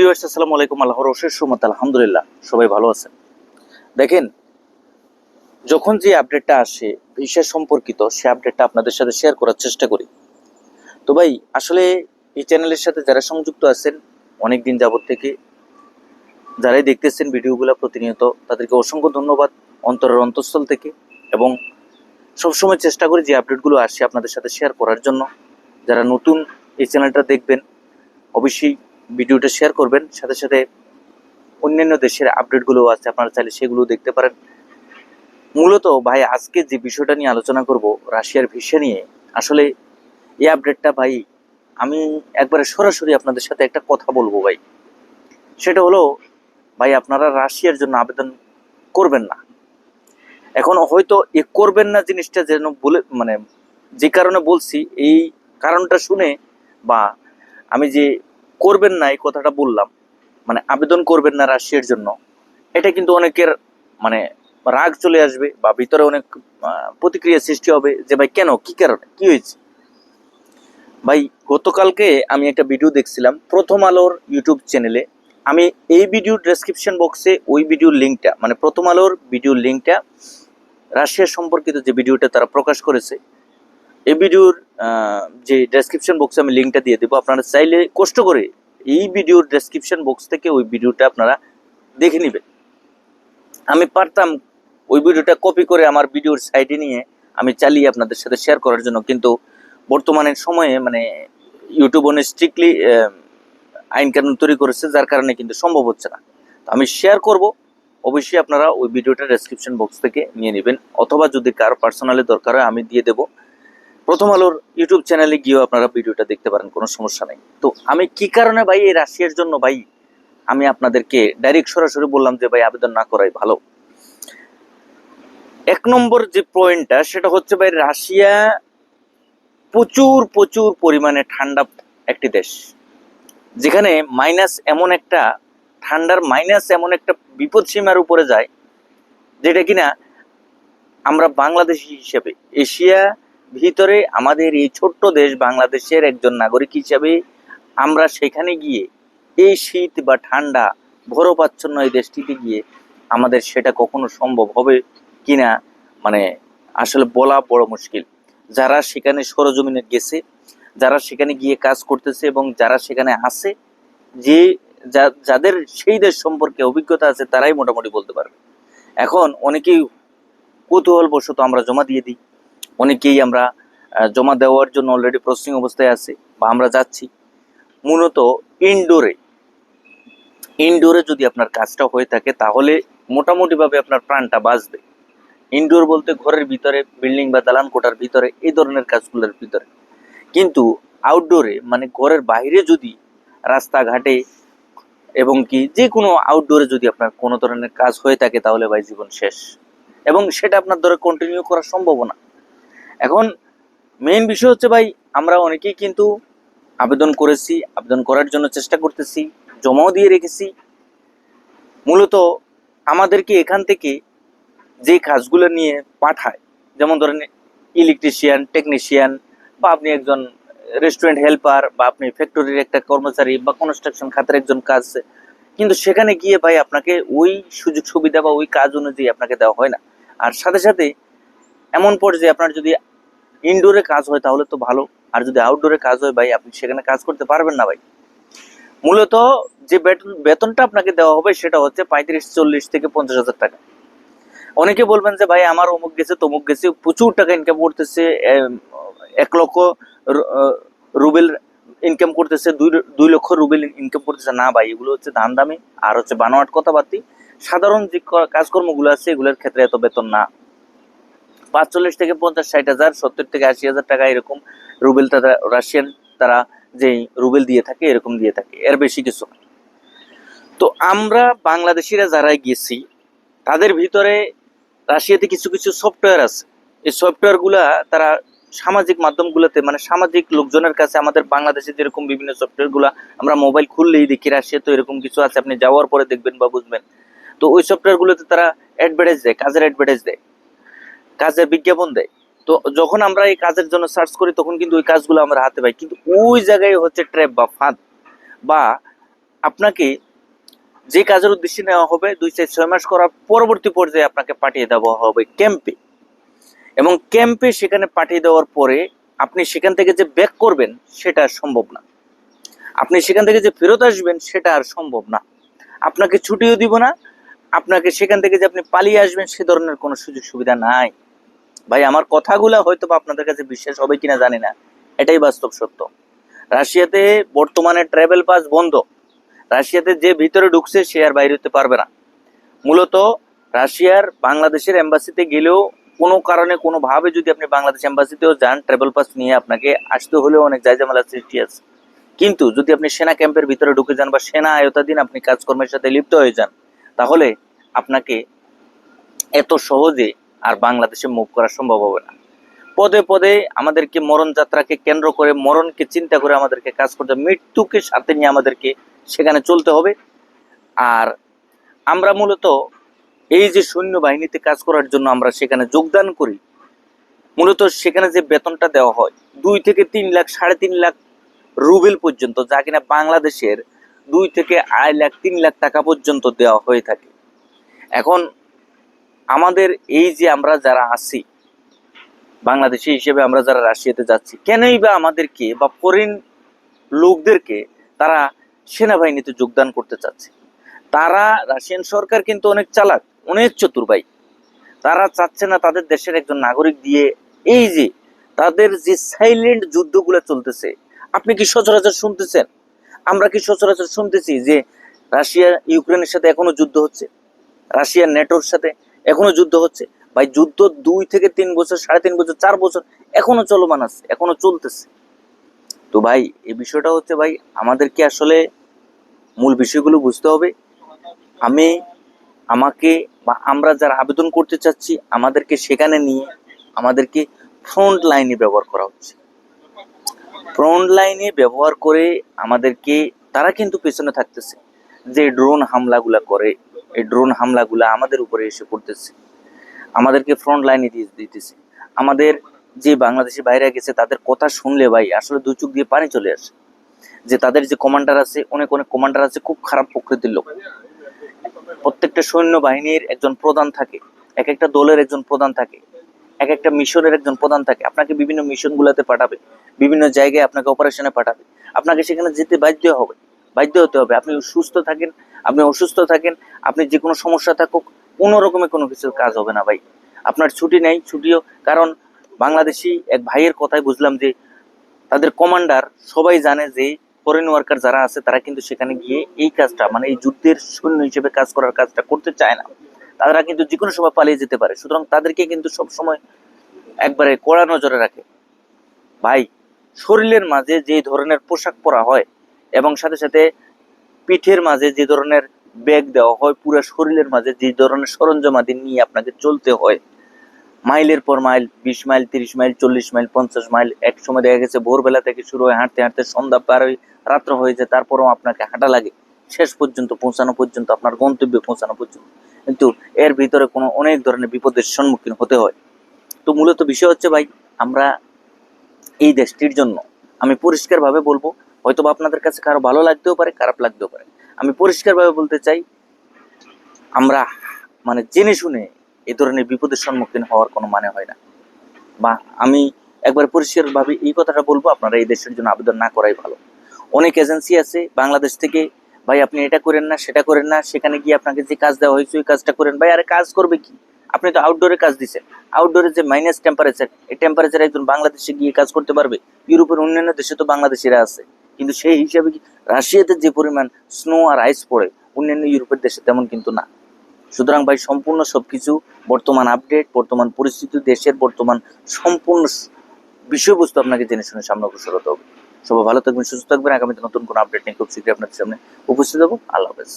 Viewers, আসসালামু আলাইকুম, আল্লাহর অশেষ সুমত আলহামদুলিল্লাহ, সবাই ভালো আছেন। দেখেন, যখন যে আপডেটটা আসে ভিসা সম্পর্কিত, সে আপডেটটা আপনাদের সাথে শেয়ার করার চেষ্টা করি। তো ভাই, আসলে এই চ্যানেলের সাথে যারা সংযুক্ত আছেন অনেক দিন যাবত থেকে, যারাই দেখতেছেন ভিডিওগুলো প্রতিনিয়ত, তাদেরকে অসংখ্য ধন্যবাদ অন্তরের অন্তঃস্থল থেকে এবং সবসময় চেষ্টা করি যে আপডেটগুলো আসে আপনাদের সাথে শেয়ার করার জন্য। যারা নতুন এই চ্যানেলটা দেখবেন, অবশ্যই ভিডিওটা শেয়ার করবেন। সাথে সাথে অন্যান্য দেশের আপডেটগুলো আছে, আপনারা চাইলে সেগুলো দেখতে পারেন। মূলত ভাই, আজকে যে বিষয়টা নিয়ে আলোচনা করব, রাশিয়ার ভিসা নিয়ে, আসলে এই আপডেটটা ভাই, আমি একবারে সরাসরি আপনাদের সাথে একটা কথা বলব ভাই। সেটা হলো, ভাই, আপনারা রাশিয়ার জন্য আবেদন করবেন না। এখন হয়তো এ করবেন না জিনিসটা যেন বলে মানে যে কারণে বলছি, এই কারণটা শুনে বা আমি যে করবেন না, এই কথাটা বললাম। মানে আবেদন করবেন না রাশিয়ার জন্য। এটা কিন্তু অনেকের মানে রাগ চলে আসবে বা ভিতরে অনেক প্রতিক্রিয়া সৃষ্টি হবে যে, ভাই, কেন? কি কারণে? কি হয়েছে? ভাই, গতকালকে আমি একটা ভিডিও দেখছিলাম, প্রথম আলোর ইউটিউব চ্যানেলে আমি এই ভিডিও ডেসক্রিপশন বক্সে ওই ভিডিওর লিঙ্কটা মানে প্রথম আলোর ভিডিওর লিঙ্কটা রাশিয়া সম্পর্কিত যে ভিডিওটা তারা প্রকাশ করেছে এই ভিডিওর যে ডেসক্রিপশন বক্সে আমি লিঙ্কটা দিয়ে দেবো, আপনারা চাইলে কষ্ট করে এই ভিডিওর ডেসক্রিপশন বক্স থেকে ওই ভিডিওটা আপনারা দেখে নেবেন। আমি পারতাম ওই ভিডিওটা কপি করে আমার ভিডিওর সাইডে নিয়ে আমি চালিয়ে আপনাদের সাথে শেয়ার করার জন্য, কিন্তু বর্তমানের সময়ে মানে ইউটিউব অনেক স্ট্রিক্টলি আইন কানুন তৈরি করেছে, যার কারণে কিন্তু সম্ভব হচ্ছে না। তো আমি শেয়ার করব, অবশ্যই আপনারা ওই ভিডিওটা ডেসক্রিপশন বক্স থেকে নিয়ে নেবেন, অথবা যদি কারও পার্সোনালি দরকার হয় আমি দিয়ে দেবো। প্রথম আলোর ইউটিউব চ্যানেলে গিয়েও আপনারা ভিডিওটা দেখতে পারেন, কোনো সমস্যা নেই। তো আমি কি কারণে ভাই এই রাশিয়ার জন্য ভাই আমি আপনাদেরকে ডাইরেক্ট সরাসরি বললাম যে ভাই আবেদন না করাই ভালো? এক নম্বর যে পয়েন্টটা সেটা হচ্ছে ভাই রাশিয়া প্রচুর প্রচুর পরিমাণে ঠান্ডা একটি দেশ। যেখানে মাইনাস এমন একটা, ঠান্ডার মাইনাস এমন একটা বিপদ সীমার উপরে যায়, যেটা কিনা আমরা বাংলাদেশি হিসেবে, এশিয়া ভিতরে আমাদের এই ছোট্ট দেশ বাংলাদেশের একজন নাগরিক হিসাবে আমরা সেখানে গিয়ে এই শীত বা ঠান্ডা ভরপাচ্ছন্ন এই দেশটিতে গিয়ে আমাদের সেটা কখনো সম্ভব হবে কিনা মানে আসলে বলা বড় মুশকিল। যারা সেখানে সরজমিনে গেছে, যারা সেখানে গিয়ে কাজ করতেছে এবং যারা সেখানে আছে, যে যাদের সেই দেশ সম্পর্কে অভিজ্ঞতা আছে তারাই মোটামুটি বলতে পারবে। এখন অনেকেই কৌতূহল বশত আমরা জমা দিয়ে দিই। অনেকেই আমরা জমা দেওয়ার জন্য অলরেডি প্রসেসিং অবস্থায় আছে বা আমরা যাচ্ছি। মূলত ইনডোরে ইনডোরে যদি আপনার কাজটা হয়ে থাকে তাহলে মোটামুটিভাবে আপনার প্রাণটা বাঁচবে। ইনডোর বলতে ঘরের ভিতরে বিল্ডিং বা দালান কোঠার ভিতরে, এই ধরনের কাজগুলোর ভিতরে। কিন্তু আউটডোরে মানে ঘরের বাইরে যদি রাস্তাঘাটে এবং কি যে কোনো আউটডোরে যদি আপনার কোনো ধরনের কাজ হয়ে থাকে তাহলে ভাই জীবন শেষ। এবং সেটা আপনার ধরে কন্টিনিউ করা সম্ভব না। এখন মেইন বিষয় হচ্ছে ভাই, আমরা অনেকেই কিন্তু আবেদন করেছি, আবেদন করার জন্য চেষ্টা করতেছি, জমাও দিয়ে রেখেছি। মূলত আমাদেরকে এখান থেকে যে কাজগুলো নিয়ে পাঠায়, যেমন ধরেন ইলেকট্রিশিয়ান টেকনিশিয়ান বা আপনি একজন রেস্টুরেন্ট হেল্পার বা আপনি ফ্যাক্টরির একটা কর্মচারী বা কনস্ট্রাকশন খাতের একজন কাজ, কিন্তু সেখানে গিয়ে ভাই আপনাকে ওই সুযোগ সুবিধা বা ওই কাজ অনুযায়ী আপনাকে দেওয়া হয় না। আর সাথে সাথে এমন পর্যায়ে আপনার যদি ইনডোরে কাজ হয় তাহলে তো ভালো। আর যদি আউটডোরে কাজ হয় ভাই, আপনি সেখানে কাজ করতে পারবেন না ভাই। মূলত যে বেতন বেতনটা আপনাকে দেওয়া হবে সেটা হচ্ছে পঁয়ত্রিশ, চল্লিশ থেকে পঞ্চাশ হাজার টাকা। অনেকে বলবেন যে ভাই, আমার অমুক গেছে, তমুক গেছে, প্রচুর টাকা ইনকাম করতেছে এক লক্ষ রুবেল ইনকাম করতেছে, দুই লক্ষ রুবেল ইনকাম করতেছে। না ভাই, এগুলো হচ্ছে ধান দামি আর হচ্ছে বানোয়াট কথাবার্তি। সাধারণ যে কাজকর্মগুলো আছে, এগুলোর ক্ষেত্রে এত বেতন না। পাঁচচল্লিশ থেকে পঞ্চাশ, ষাট হাজার, সত্তর থেকে আশি হাজার টাকা এরকম রুবেল তারা, রাশিয়ান তারা যে রুবেল দিয়ে থাকে, এরকম দিয়ে থাকে, এর বেশি কিছু তো আমরা বাংলাদেশিরা যারা গেছি, তাদের ভিতরে রাশিয়াতে কিছু কিছু সফটওয়্যার আছে। এই সফটওয়্যারগুলা তারা সামাজিক মাধ্যমগুলোতে মানে সামাজিক লোকজনের কাছে আমাদের বাংলাদেশে যেরকম বিভিন্ন সফটওয়্যারগুলো আমরা মোবাইল খুললেই দেখি রাশিয়া তো এরকম কিছু আছে, আপনি যাওয়ার পরে দেখবেন বা বুঝবেন। তো ওই সফটওয়্যারগুলোতে তারা অ্যাডভার্টাইজ দেয়, কাজের অ্যাডভার্টাইজ দেয়। কাজের বিজ্ঞাপন দেয়। তো যখন আমরা এই কাজের জন্য সার্চ করি, তখন কিন্তু ওই কাজগুলো আমরা হাতে পাই। কিন্তু ওই জায়গায় হচ্ছে ট্র্যাপ বা ফাঁদ বা আপনাকে যে কাজের উদ্দেশ্যে নেওয়া হবে, দুই চার ছয় মাস করার পরবর্তী পর্যায়ে আপনাকে পাঠিয়ে দেওয়া হবে ক্যাম্পে এবং ক্যাম্পে সেখানে পাঠিয়ে দেওয়ার পরে আপনি সেখান থেকে যে ব্যাক করবেন, সেটা সম্ভব না। আপনি সেখান থেকে যে ফেরত আসবেন, সেটা আর সম্ভব না। আপনাকে ছুটিও দিব না। আপনাকে সেখান থেকে যে আপনি পালিয়ে আসবেন, সে ধরনের কোনো সুযোগ সুবিধা নাই। ভাই, আমার কথাগুলো হয়তো বা আপনাদের কাছে বিশ্বাস হবে কিনা জানি না। এটাই বাস্তব সত্য। রাশিয়াতে বর্তমানে ট্রাভেল পাস বন্ধ। রাশিয়াতে যে ভিতরে ঢুকছে সে আর বাইরে হতে পারবে না। মূলত রাশিয়ার বাংলাদেশের এম্বাসিতে গেলেও কোনো কারণে, কোনোভাবে যদি আপনি বাংলাদেশ এম্বাসিতেও যান ট্রাভেল পাস নিয়ে আপনাকে আসতে হলেও অনেক জায়জামেলা সৃষ্টি আছে। কিন্তু যদি আপনি সেনা ক্যাম্পের ভিতরে ঢুকে যান বা সেনা আয়তাধীন আপনি কাজকর্মের সাথে লিপ্ত হয়ে যান, তাহলে আপনাকে এত সহজে আর বাংলাদেশে মুভ করা সম্ভব হবে না। পদে পদে আমাদেরকে মরণ যাত্রাকে কেন্দ্র করে, মরণকে চিন্তা করে আমাদেরকে কাজ করতে হবে। মৃত্যুকে সাথে নিয়ে আমাদেরকে সেখানে চলতে হবে। আর আমরা মূলত এই যে সৈন্য বাহিনীতে কাজ করার জন্য আমরা সেখানে যোগদান করি, মূলত সেখানে যে বেতনটা দেওয়া হয়, দুই থেকে তিন লাখ, সাড়ে তিন লাখ রুবেল পর্যন্ত, যা কিনা বাংলাদেশের দুই থেকে আড়াই লাখ, তিন লাখ টাকা পর্যন্ত দেওয়া হয়ে থাকে। এখন আমাদের এই যে আমরা যারা আছি, বাংলাদেশি হিসেবে আমরা যারা রাশিয়াতে যাচ্ছি, কেনই বা আমাদেরকে বা ফরেন লোকদেরকে তারা সেনাবাহিনীতে যোগদান করতে চাচ্ছে? তারা রাশিয়ান সরকার কিন্তু অনেক চালাক, অনেক চতুর ভাই তারা চাচ্ছে না তাদের দেশের একজন নাগরিক দিয়ে এই যে তাদের যে সাইলেন্ট যুদ্ধগুলো চলতেছে, আপনি কি সচরাচর শুনতেছেন? আমরা কি সচরাচর শুনতেছি যে রাশিয়া ইউক্রেনের সাথে এখনও যুদ্ধ হচ্ছে? রাশিয়া নেটোর সাথে এখনও যুদ্ধ হচ্ছে। ভাই, যুদ্ধ দুই থেকে তিন বছর, সাড়ে তিন বছর, চার বছর এখনও চলমান আছে, এখনও চলতেছে। তো ভাই, এই বিষয়টা হচ্ছে ভাই, আমাদেরকে আসলে মূল বিষয়গুলো বুঝতে হবে। আমি, আমাকে বা আমরা যারা আবেদন করতে চাচ্ছি, আমাদেরকে সেখানে নিয়ে আমাদেরকে ফ্রন্ট লাইনে ব্যবহার করা হচ্ছে। ফ্রন্ট লাইনে ব্যবহার করে আমাদেরকে, তারা কিন্তু পেছনে থাকতেছে। যে ড্রোন হামলাগুলা করে এই ড্রোন হামলাগুলা আমাদের উপরে এসে পড়তেছে। আমাদেরকে ফ্রন্ট লাইনে দিয়ে দিতেছে। আমাদের যে বাংলাদেশি বাইরে গেছে, তাদের কথা শুনলে ভাই আসলে দু চোখ দিয়ে পানি চলে আসে। যে তাদের যে কমান্ডার আছে, অনেক অনেক কমান্ডার আছে, খুব খারাপ প্রকৃতির লোক। প্রত্যেকটা সৈন্য বাহিনীর একজন প্রধান থাকে, এক একটা দলের একজন প্রধান থাকে, এক একটা মিশনের একজন প্রধান থাকে। আপনাকে বিভিন্ন মিশন গুলাতে পাঠাবে, বিভিন্ন জায়গায় আপনাকে অপারেশনে পাঠাবে। আপনাকে সেখানে যেতে বাধ্য হবে। বাধ্য হতে হবে। আপনি সুস্থ থাকেন, আপনি অসুস্থ থাকেন, আপনি যে কোনো সমস্যা থাকুক, কোনো রকমের কোনো কিছুর কাজ হবে না ভাই। আপনার ছুটি নেই, ছুটিও, কারণ বাংলাদেশি এক ভাইয়ের কথাই বুঝলাম যে, তাদের কমান্ডার সবাই জানে যে ফরেন ওয়ার্কার যারা আছে, তারা কিন্তু সেখানে গিয়ে এই কাজটা মানে এই যুদ্ধের সৈন্য হিসেবে কাজ করার কাজটা করতে চায় না। তারা কিন্তু যে কোনো সময় পালিয়ে যেতে পারে। সুতরাং তাদেরকে কিন্তু সব সময় একবারে কড়া নজরে রাখে। ভাই, শরীরের মাঝে যে ধরনের পোশাক পরা হয় এবং সাথে সাথে পিঠের মাঝে যে ধরনের ব্যাগ দেওয়া হয়, পুরো শরীরের মাঝে যে ধরনের সরঞ্জামাদি নিয়ে আপনাকে চলতে হয়। মাইলের পর মাইল, বিশ মাইল, তিরিশ মাইল, চল্লিশ মাইল, পঞ্চাশ মাইল, এক সময় দেখা গেছে ভোরবেলা থেকে শুরু হয়ে, হাঁটতে হাঁটতে সন্ধ্যা পার রাত্র হয়ে যায়, তারপরেও আপনাকে হাঁটা লাগে। শেষ পর্যন্ত পৌঁছানো পর্যন্ত, আপনার গন্তব্যে পৌঁছানো পর্যন্ত। কিন্তু এর ভিতরে কোনো অনেক ধরনের বিপদের সম্মুখীন হতে হয়। তো মূলত বিষয় হচ্ছে ভাই, আমরা এই দেশটির জন্য আমি পরিষ্কারভাবে বলব হয়তো আপনাদের কাছে কারও ভালো লাগতেও পারে, খারাপ লাগতেও পারে। আমি পরিষ্কারভাবে বলতে চাই, আমরা মানে জেনে শুনে এ ধরনের বিপদের সম্মুখীন হওয়ার কোনো মানে হয় না। বা আমি একবার পরিষ্কারভাবে এই কথাটা বলব, আপনারা এই দেশের জন্য আবেদন না করাই ভালো। অনেক এজেন্সি আছে বাংলাদেশ থেকে, ভাই, আপনি এটা করেন না, সেটা করেন না, সেখানে গিয়ে আপনাকে যে কাজ দেওয়া হয়েছে ওই কাজটা করেন। ভাই, আরে কাজ করবে কি? আপনি তো আউটডোরে কাজ দিচ্ছেন। আউটডোরে যে মাইনাস টেম্পারেচার এই টেম্পারেচার একজন বাংলাদেশে গিয়ে কাজ করতে পারবে? ইউরোপের অন্যান্য দেশে তো বাংলাদেশিরা আছে। কিন্তু সেই হিসাবে কি রাশিয়াতে যে পরিমাণ স্নো আর আইস পড়ে, অন্যান্য ইউরোপের দেশে তেমন কিন্তু না। সুতরাং ভাই, সম্পূর্ণ সব কিছু বর্তমান আপডেট বর্তমান পরিস্থিতি, দেশের বর্তমান সম্পূর্ণ বিষয়বস্তু আপনাকে জেনে শুনে সামনে অগ্রসর হতে হবে। সবাই ভালো থাকবেন, সুস্থ থাকবেন। আগামীতে নতুন কোনো আপডেট নিয়ে খুব শীঘ্রই আপনাদের সামনে উপস্থিত হব। আল্লাহ হাফেজ।